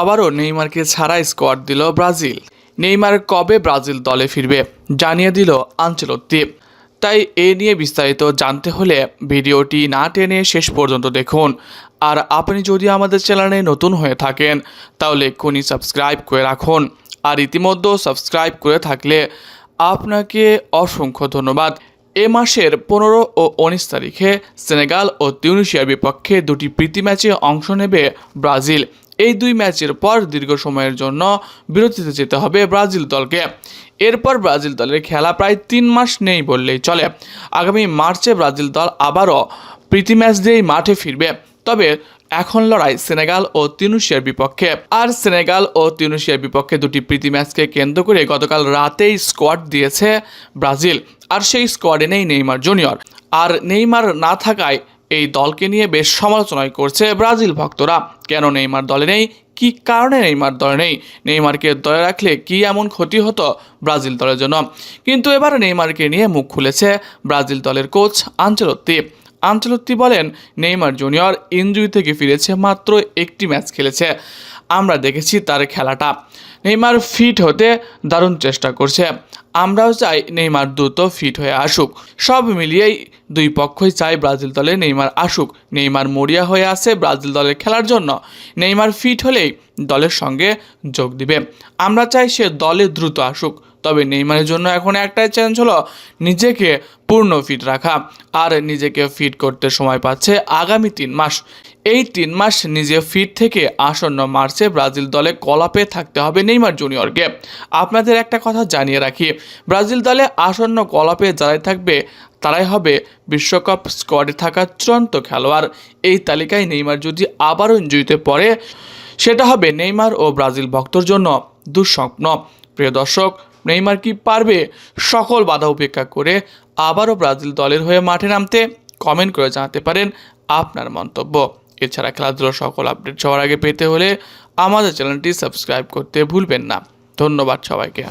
আবারও নেইমারকে ছাড়া স্কোয়াড দিল ব্রাজিল। নেইমার কবে ব্রাজিল দলে ফিরবে জানিয়ে দিল আঞ্চলত্তি। তাই এ নিয়ে বিস্তারিত জানতে হলে ভিডিওটি না টেনে শেষ পর্যন্ত দেখুন। আর আপনি যদি আমাদের চ্যানেলে নতুন হয়ে থাকেন, তাহলে এক্ষুনি সাবস্ক্রাইব করে রাখুন। আর ইতিমধ্যে সাবস্ক্রাইব করে থাকলে আপনাকে অসংখ্য ধন্যবাদ। এ মাসের পনেরো ও উনিশ তারিখে সেনেগাল ও তিউনিশিয়ার বিপক্ষে দুটি প্রীতি ম্যাচে অংশ নেবে ব্রাজিল। এই দুই ম্যাচের পর দীর্ঘ সময়ের জন্য বিরতিতে যেতে হবে ব্রাজিল দলকে। এরপর ব্রাজিল দলের খেলা প্রায় তিন মাস নেই বললেই চলে। আগামী মার্চে ব্রাজিল দল আবারও প্রীতি ম্যাচ দিয়েই মাঠে ফিরবে। তবে এখন লড়াই সেনেগাল ও তিউনিশিয়ার বিপক্ষে। আর সেনেগাল ও তিউনিশিয়ার বিপক্ষে দুটি প্রীতি ম্যাচকে কেন্দ্র করে গতকাল রাতেই স্কোয়াড দিয়েছে ব্রাজিল। আর সেই স্কোয়াডে নেই নেইমার জুনিয়র। আর নেইমার না থাকায় এই দলকে নিয়ে বেশ সমালোচনাই করছে ব্রাজিল ভক্তরা। কেন নেইমার দলে নেই? কি কারণে নেইমার দলে নেই? নেইমারকে দলে রাখলে কি এমন ক্ষতি হতো ব্রাজিল দলের জন্য? কিন্তু এবার নেইমারকে নিয়ে মুখ খুলেছে ব্রাজিল দলের কোচ আঞ্চলত্তি। আঞ্চলত্তি বলেন, নেইমার জুনিয়র ইনজুরি থেকে ফিরেছে মাত্র একটি ম্যাচ খেলেছে। আমরা দেখেছি তার খেলাটা। নেইমার ফিট হতে দারুণ চেষ্টা করছে। আমরাও চাই নেইমার দ্রুত ফিট হয়ে আসুক। সব মিলিয়েই দুই পক্ষই চাই ব্রাজিল দলে নেইমার আসুক। নেইমার মরিয়া হয়ে আছে ব্রাজিল দলে খেলার জন্য। নেইমার ফিট হলেই দলের সঙ্গে যোগ দিবে। আমরা চাই সে দলে দ্রুত আসুক। তবে নেইমারের জন্য এখন একটাই চ্যালেঞ্জ হলো নিজেকে পূর্ণ ফিট রাখা আর নিজেকে ফিট করতে সময় পাচ্ছে আগামী তিন মাস। এই তিন মাস নিজে ফিট থেকে আসন্ন মার্চে ব্রাজিল দলে কলাপে থাকতে হবে নেইমার জুনিয়রকে আপনাদের একটা কথা জানিয়ে রাখি, ব্রাজিল দলে আসন্ন কলাপে যারাই থাকবে, তারাই হবে বিশ্বকাপ স্কোয়াডে থাকা চূড়ান্ত খেলোয়াড়। এই তালিকায় নেইমার যদি আবারও ইঞ্জুরিতে পড়ে, সেটা হবে নেইমার ও ব্রাজিল ভক্তর জন্য দুঃস্বপ্ন। প্রিয় দর্শক নেইমার কি পারবে? সকল বাধা উপেক্ষা করে আবারও ব্রাজিল দলের হয়ে মাঠে নামতে কমেন্ট করে জানাতে পারেন আপনার মন্তব্য। এছাড়া খেলাধুলোর সকল আপডেট সবার আগে পেতে হলে আমাদের চ্যানেলটি সাবস্ক্রাইব করতে ভুলবেন না। ধন্যবাদ সবাইকে।